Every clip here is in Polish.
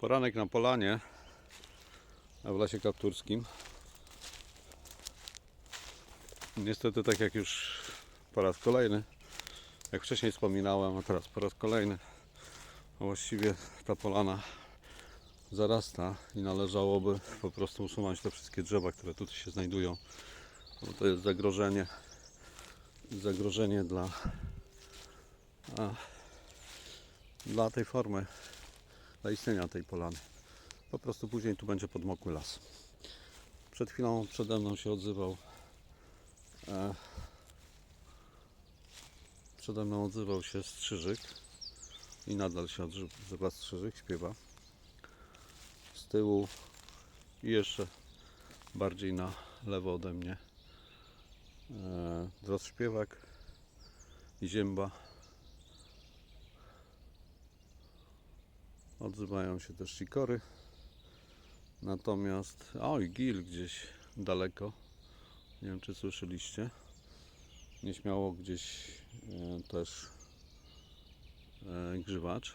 Poranek na polanie w lesie kapturskim. Niestety, tak jak już po raz kolejny, jak wcześniej wspominałem, a teraz po raz kolejny, właściwie ta polana zarasta i należałoby po prostu usunąć te wszystkie drzewa, które tutaj się znajdują, bo to jest zagrożenie, zagrożenie dla, a, dla tej formy dla istnienia tej polany. Po prostu później tu będzie podmokły las. Przed chwilą przede mną się odzywał e, przede mną odzywał się strzyżyk i nadal się odzywa strzyżyk, śpiewa. Z tyłu i jeszcze bardziej na lewo ode mnie e, drożdżpiewak i zięba Odzywają się też sikory. Natomiast, oj, gil gdzieś daleko. Nie wiem, czy słyszeliście. Nieśmiało gdzieś e, też e, grzywacz.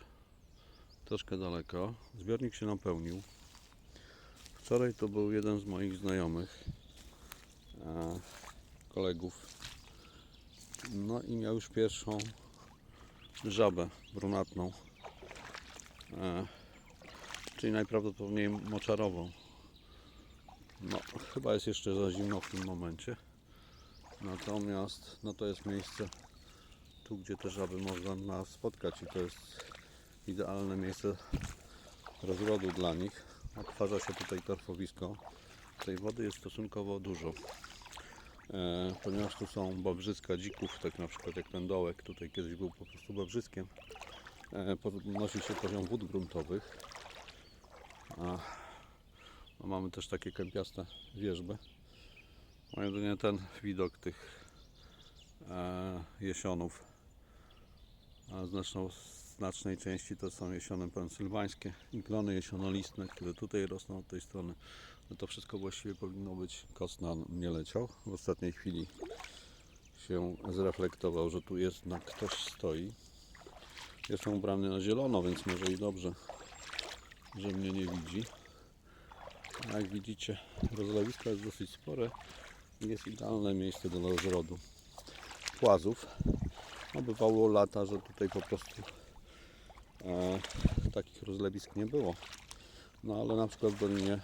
Troszkę daleko. Zbiornik się napełnił. Wczoraj to był jeden z moich znajomych, e, kolegów. No i miał już pierwszą żabę brunatną. E, czyli najprawdopodobniej moczarową. No, chyba jest jeszcze za zimno w tym momencie. Natomiast no to jest miejsce tu, gdzie te żaby można nas spotkać i to jest idealne miejsce rozrodu dla nich. Odtwarza się tutaj torfowisko. Tej wody jest stosunkowo dużo. E, ponieważ tu są babrzyska dzików, tak na przykład jak ten dołek, tutaj kiedyś był po prostu babrzyskiem e, podnosi się poziom wód gruntowych. A, no mamy też takie kępiaste wierzby. No jedynie ten widok tych e, jesionów. A znaczną, znacznej części to są jesiony pensylwańskie i jesionolistne, które tutaj rosną od tej strony. No to wszystko właściwie powinno być, kos na nie leciał. W ostatniej chwili się zreflektował, że tu jest, na ktoś stoi. Jestem ubrany na zielono, więc może i dobrze, że mnie nie widzi. A jak widzicie, rozlewisko jest dosyć spore jest idealne miejsce do rozrodu płazów. No, bywało lata, że tutaj po prostu e, takich rozlewisk nie było. No ale na przykład w Dolinie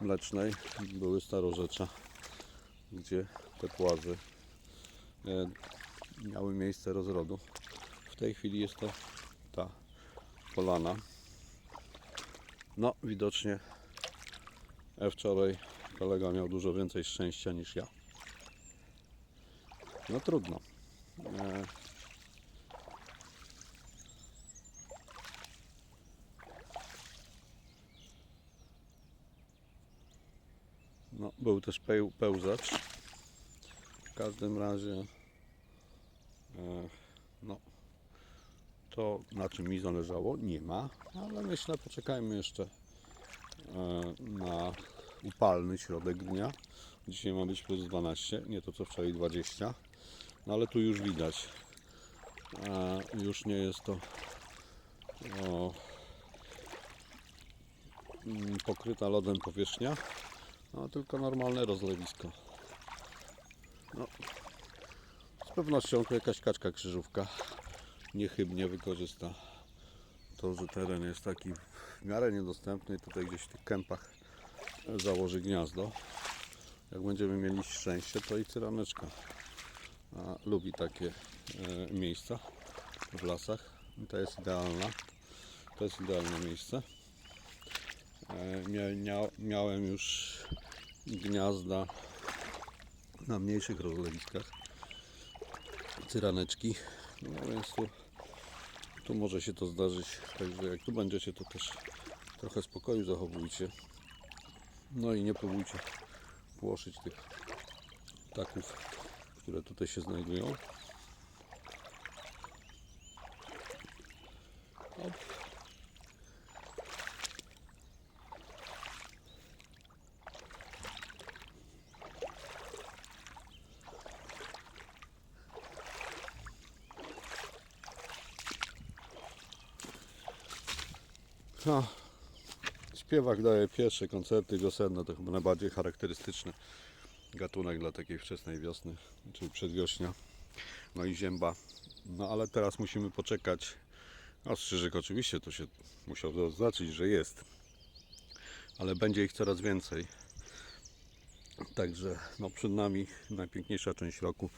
Mlecznej były starorzecza, gdzie te płazy e, miały miejsce rozrodu. W tej chwili jest to ta polana. No, widocznie wczoraj kolega miał dużo więcej szczęścia niż ja. No trudno. E, No, był też peł, pełzacz. W każdym razie e, no, to na czym mi zależało nie ma, ale myślę poczekajmy jeszcze e, na upalny środek dnia. Dzisiaj ma być plus 12, nie to co wczoraj 20. No ale tu już widać. E, już nie jest to mm, pokryta lodem powierzchnia, no tylko normalne rozlewisko. No, z pewnością tu jakaś kaczka krzyżówka niechybnie wykorzysta to, że teren jest taki w miarę niedostępny. Tutaj gdzieś w tych kępach założy gniazdo. Jak będziemy mieli szczęście, to i cyraneczka a, lubi takie e, miejsca w lasach. I to jest idealna. To jest idealne miejsce. E, mia, mia, miałem już gniazda na mniejszych rozlewiskach cyraneczki. No więc tu, tu może się to zdarzyć. Także jak tu będziecie, to też trochę spokoju zachowujcie. No i nie próbujcie płoszyć tych ptaków, które tutaj się znajdują. No, śpiewak daje pierwsze koncerty wiosenne, to chyba najbardziej charakterystyczny gatunek dla takiej wczesnej wiosny, czyli przedwiośnia. No i zięba. No ale teraz musimy poczekać. No oczywiście to się musiał zaznaczyć, że jest. Ale będzie ich coraz więcej. Także no przed nami najpiękniejsza część roku.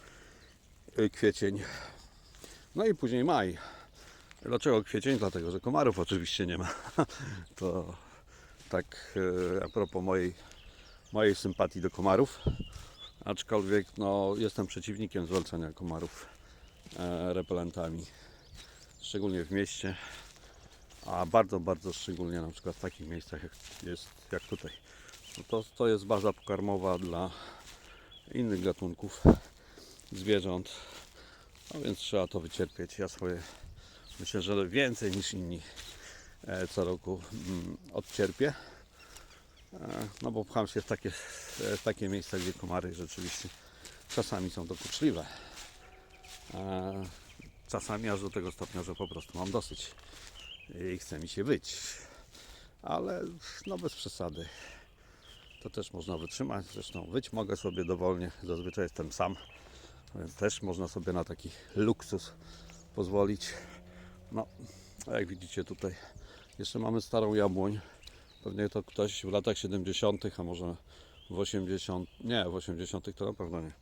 y, Kwiecień. No i później maj. Dlaczego kwiecień? Dlatego, że komarów oczywiście nie ma. To tak e, a propos mojej, mojej sympatii do komarów. Aczkolwiek no, jestem przeciwnikiem zwalczania komarów e, repelentami. Szczególnie w mieście. A bardzo, bardzo szczególnie na przykład w takich miejscach jak, jest, jak tutaj. No to, to jest baza pokarmowa dla innych gatunków zwierząt. No więc trzeba to wycierpieć. Ja swoje myślę, że więcej niż inni e, co roku mm, odcierpię. E, No bo pcham się w takie, w takie miejsca, gdzie komary rzeczywiście czasami są dokuczliwe. E, Czasami aż do tego stopnia, że po prostu mam dosyć i chce mi się wyć. Ale no bez przesady. To też można wytrzymać. Zresztą wyć mogę sobie dowolnie. Zazwyczaj jestem sam, więc też można sobie na taki luksus pozwolić. No, jak widzicie tutaj jeszcze mamy starą jabłoń. Pewnie to ktoś w latach 70., a może w 80. Nie, w 80. to na pewno nie.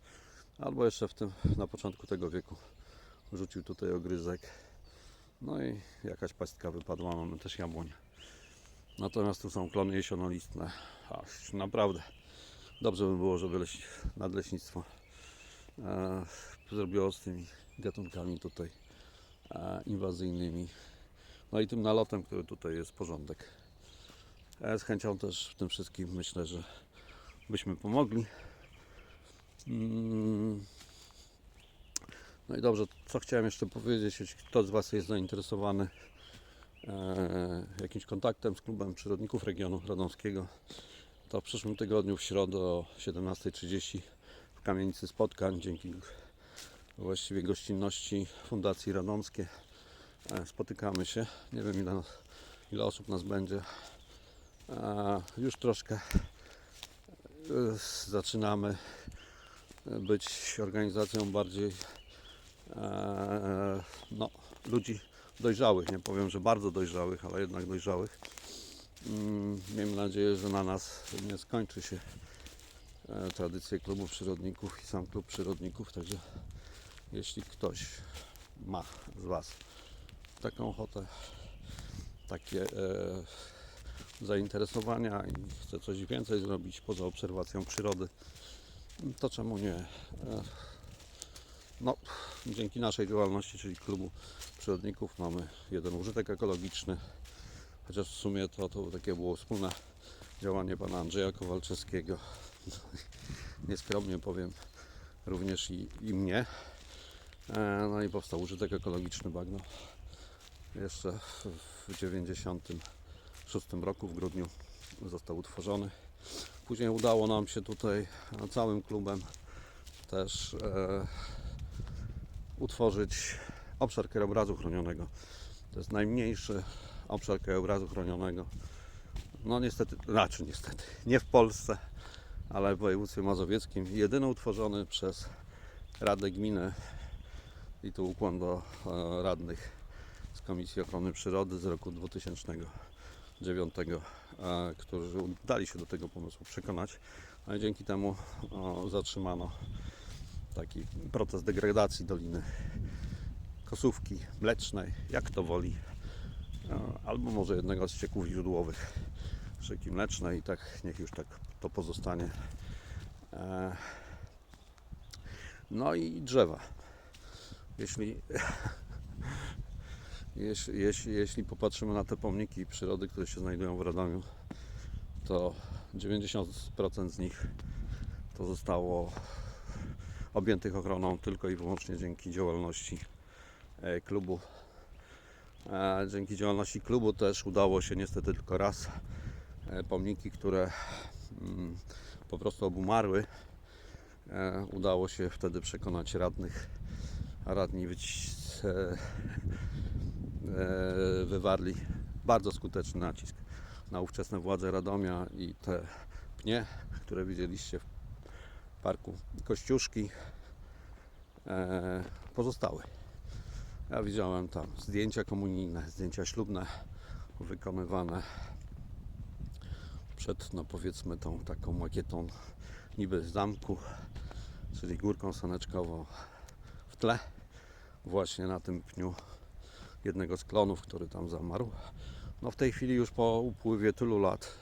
Albo jeszcze w tym na początku tego wieku rzucił tutaj ogryzek. No i jakaś pastka wypadła, mamy też jabłoń. Natomiast tu są klony jesionolistne. Aż naprawdę dobrze by było, żeby leś, nadleśnictwo e, zrobiło z tymi gatunkami tutaj inwazyjnymi. No i tym nalotem, który tutaj jest porządek. Z chęcią też w tym wszystkim myślę, że byśmy pomogli. Mm. No i dobrze, co chciałem jeszcze powiedzieć, jeśli ktoś z Was jest zainteresowany e, jakimś kontaktem z klubem przyrodników regionu radomskiego, to w przyszłym tygodniu w środę o 17.30 w kamienicy spotkań dzięki właściwie gościnności Fundacji Radomskie e, spotykamy się. Nie wiem ile, nas, ile osób nas będzie. E, już troszkę e, zaczynamy być organizacją bardziej no, ludzi dojrzałych. Nie powiem, że bardzo dojrzałych, ale jednak dojrzałych. Mm, Miejmy nadzieję, że na nas nie skończy się tradycje klubu przyrodników i sam klub przyrodników. Także jeśli ktoś ma z Was taką ochotę, takie e, zainteresowania i chce coś więcej zrobić poza obserwacją przyrody, to czemu nie? E, No, dzięki naszej działalności, czyli klubu przyrodników, mamy jeden użytek ekologiczny, chociaż w sumie to, to takie było wspólne działanie pana Andrzeja Kowalczewskiego. Nieskromnie powiem, również i, i mnie. E, No i powstał użytek ekologiczny Bagno. Jeszcze w- w 96 roku, w grudniu został utworzony. Później udało nam się tutaj e, całym klubem też e, utworzyć obszar krajobrazu chronionego. To jest najmniejszy obszar krajobrazu chronionego. No niestety, znaczy niestety, nie w Polsce, ale w województwie mazowieckim. Jedyny utworzony przez Radę Gminy i tu ukłon do e, radnych z Komisji Ochrony Przyrody z roku 2009, e, którzy udali się do tego pomysłu przekonać. No i dzięki temu zatrzymano taki proces degradacji Doliny Kosówki Mlecznej, jak to woli, e, albo może jednego z cieków źródłowych rzeki Mlecznej i tak niech już tak to pozostanie. No i drzewa. Jeśli, jeśli, jeśli, jeśli popatrzymy na te pomniki przyrody, które się znajdują w Radomiu, to 90% z nich to zostało objętych ochroną tylko i wyłącznie dzięki działalności e, klubu. E, Dzięki działalności klubu też udało się niestety tylko raz e, pomniki, które mm, po prostu obumarły. Udało się wtedy przekonać radnych, radni wyci- e, e, wywarli bardzo skuteczny nacisk. na ówczesne władze Radomia i te pnie, które widzieliście w parku Kościuszki, e, pozostały. Ja widziałem tam zdjęcia komunijne, zdjęcia ślubne wykonywane przed, no powiedzmy, tą taką makietą niby zamku, czyli górką saneczkową tle, właśnie na tym pniu jednego z klonów, który tam zamarł. No w tej chwili już po upływie tylu lat,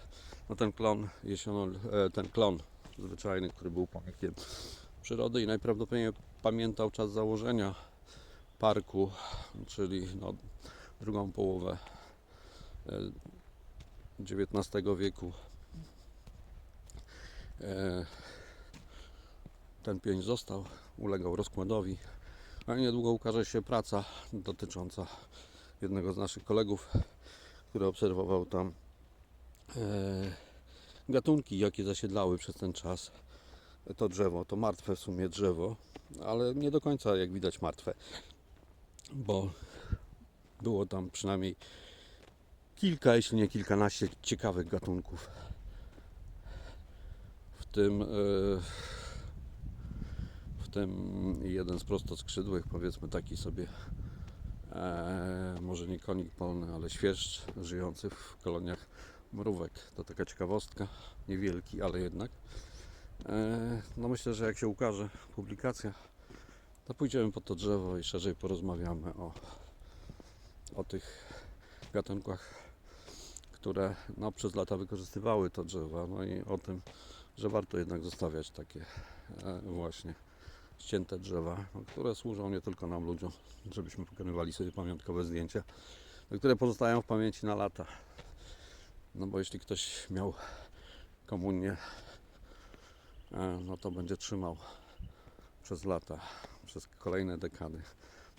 no ten klon, jesiono, e, ten klon zwyczajny, który był pomnikiem przyrody i najprawdopodobniej pamiętał czas założenia parku, czyli no, drugą połowę e, XIX wieku. E, Ten pień został, ulegał rozkładowi, a niedługo ukaże się praca dotycząca jednego z naszych kolegów, który obserwował tam e, gatunki, jakie zasiedlały przez ten czas to drzewo, to martwe w sumie drzewo, ale nie do końca jak widać martwe, bo było tam przynajmniej kilka, jeśli nie kilkanaście ciekawych gatunków. W tym, e, tym jeden z prostoskrzydłych, powiedzmy taki sobie, e, może nie konik polny, ale świerszcz żyjący w koloniach mrówek. To taka ciekawostka, niewielki, ale jednak. E, No myślę, że jak się ukaże publikacja, to pójdziemy pod to drzewo i szerzej porozmawiamy o, o tych gatunkach, które no, przez lata wykorzystywały to drzewa, no i o tym, że warto jednak zostawiać takie e, właśnie ścięte drzewa, które służą nie tylko nam ludziom, żebyśmy pokonywali sobie pamiątkowe zdjęcia, no, które pozostają w pamięci na lata. No bo jeśli ktoś miał komunię e, no to będzie trzymał przez lata, przez kolejne dekady.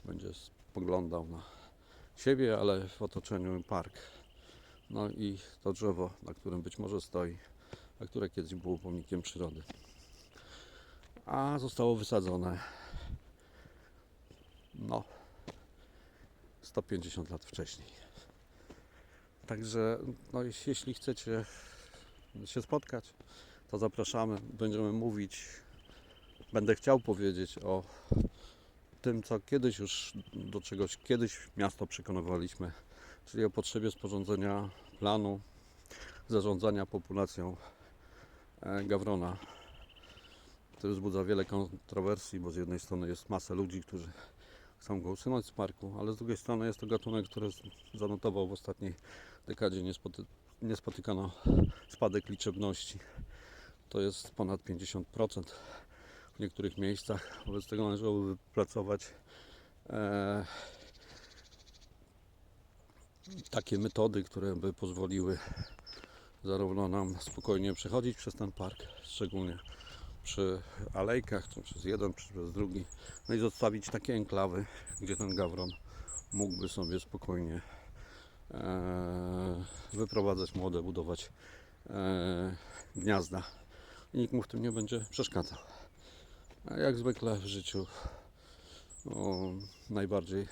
Będzie spoglądał na siebie, ale w otoczeniu park. No i to drzewo, na którym być może stoi, a które kiedyś było pomnikiem przyrody. A zostało wysadzone no 150 lat wcześniej. Także no, jeśli- chcecie się spotkać, to zapraszamy. Będziemy mówić, będę chciał powiedzieć o tym, co kiedyś już do czegoś kiedyś miasto przekonywaliśmy, czyli o potrzebie sporządzenia planu zarządzania populacją e, gawrona, który wzbudza wiele kontrowersji, bo z jednej strony jest masa ludzi, którzy chcą go usunąć z parku, ale z drugiej strony jest to gatunek, który zanotował w ostatniej dekadzie niespoty- niespotykano spadek liczebności. To jest ponad 50% w niektórych miejscach. Wobec tego należałoby wypracować e, takie metody, które by pozwoliły zarówno nam spokojnie przechodzić przez ten park, szczególnie przy alejkach, czy przez jeden, czy przez drugi, no i zostawić takie enklawy, gdzie ten gawron mógłby sobie spokojnie e, wyprowadzać młode, budować e, gniazda i nikt mu w tym nie będzie przeszkadzał. A jak zwykle w życiu o, najbardziej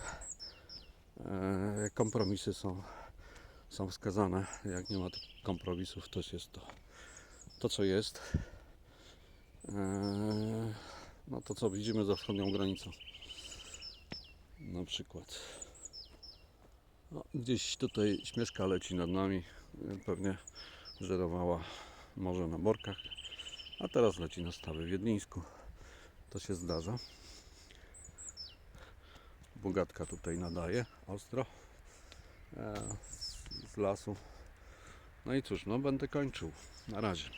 e, kompromisy są, są wskazane. Jak nie ma kompromisów, to jest to, to co jest. E, no to co widzimy za wschodnią granicą. Na przykład. No, gdzieś tutaj śmieszka leci nad nami. Pewnie żerowała może na borkach. A teraz leci na stawy wiedlińsku. To się zdarza. Bogatka tutaj nadaje ostro e, z, z lasu. No i cóż, no będę kończył. Na razie.